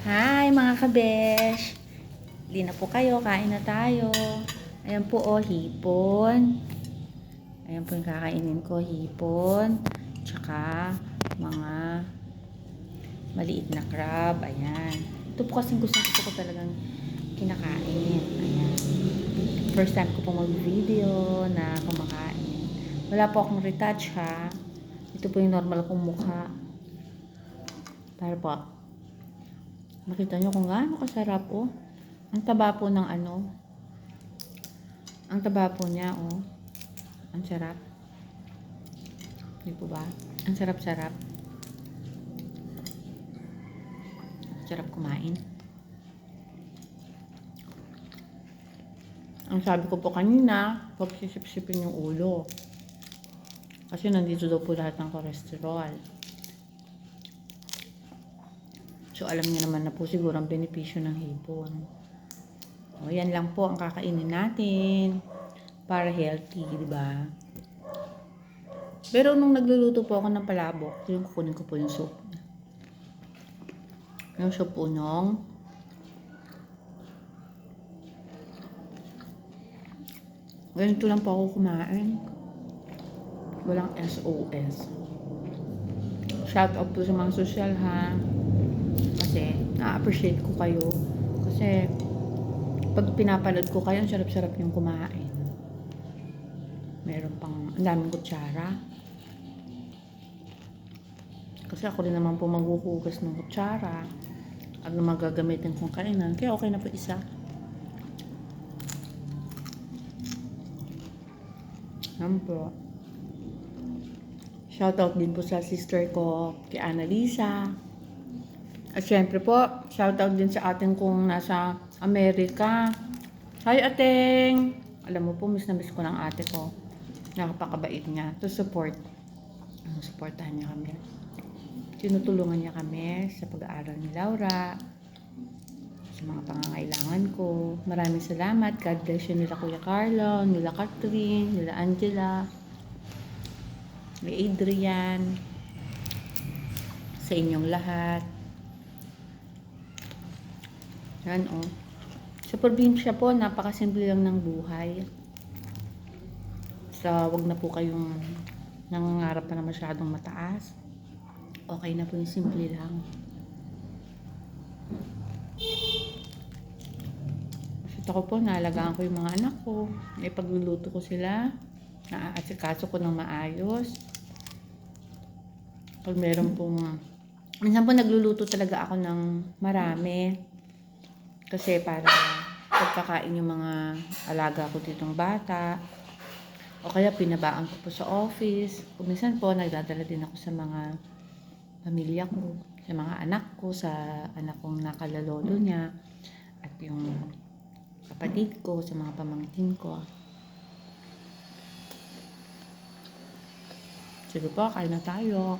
Hi mga kabesh! Hindi na po kayo, kain na tayo. Ayan po oh, hipon. Ayan po yung kakainin ko, hipon. Tsaka mga maliit na crab. Ayan. Ito po kasing gusto ko talagang kinakain. Ayan. First time ko po mag-video na kumakain. Wala po akong retouch ha. Ito po yung normal kong mukha. Para po, Makita nyo kung gaano kasarap, oh. Ang taba po ng ano. Ang taba po niya, oh. Ang sarap. Hindi po ba? Ang sarap-sarap. Sarap kumain. Ang sabi ko po kanina, huwag sisip-sipin yung ulo. Kasi nandito daw po lahat ng cholesterol. So, alam niyo naman na po siguro ang benepisyo ng hipon. O, yan lang po ang kakainin natin para healthy, di ba? Pero nung nagluluto po ako ng palabok, yung kukunin ko po yung soup. Yung soup po ganito lang po ako kumain. Walang SOS. Shout out po sa mga social ha kasi na-appreciate ko kayo kasi pag pinapanood ko kayo, sarap-sarap yung kumain. Meron pang, ang daming kutsara. Kasi ako rin naman po maghuhugas ng kutsara. Ano magagamitin kong kainan. Kaya okay na po isa. Yan po. Shoutout din po sa sister ko, kay Annalisa. At syempre po, shoutout din sa ating kung nasa Amerika. Hi, ateng! Alam mo po, miss na miss ko ng ate ko. Nakapakabait niya. To support. Ang supportahan niya kami. Tinutulungan niya kami sa pag-aaral ni Laura. Sa mga pangangailangan ko. Maraming salamat. God bless you nila Kuya Carlo, nila Catherine, nila Angela, ni Adrian, sa inyong lahat. Yan oh. Sa probinsya po, napakasimple lang ng buhay. Sa wag na po kayong nangangarap pa na masyadong mataas. Okay na po yung simple lang. Kasi ako po, naalagaan ko yung mga anak ko. Ipagluluto ko sila. Naaasikaso ko ng maayos. Pag meron pong... Minsan po nagluluto talaga ako ng marami. Kasi para pagkakain yung mga alaga ko ditong bata. O kaya pinabaan ko po sa office. Kung minsan po, nagdadala din ako sa mga pamilya ko. Sa mga anak ko, sa anak kong nakalalolo niya. At yung kapatid ko, sa mga pamangkin ko. Sige po, kain na tayo.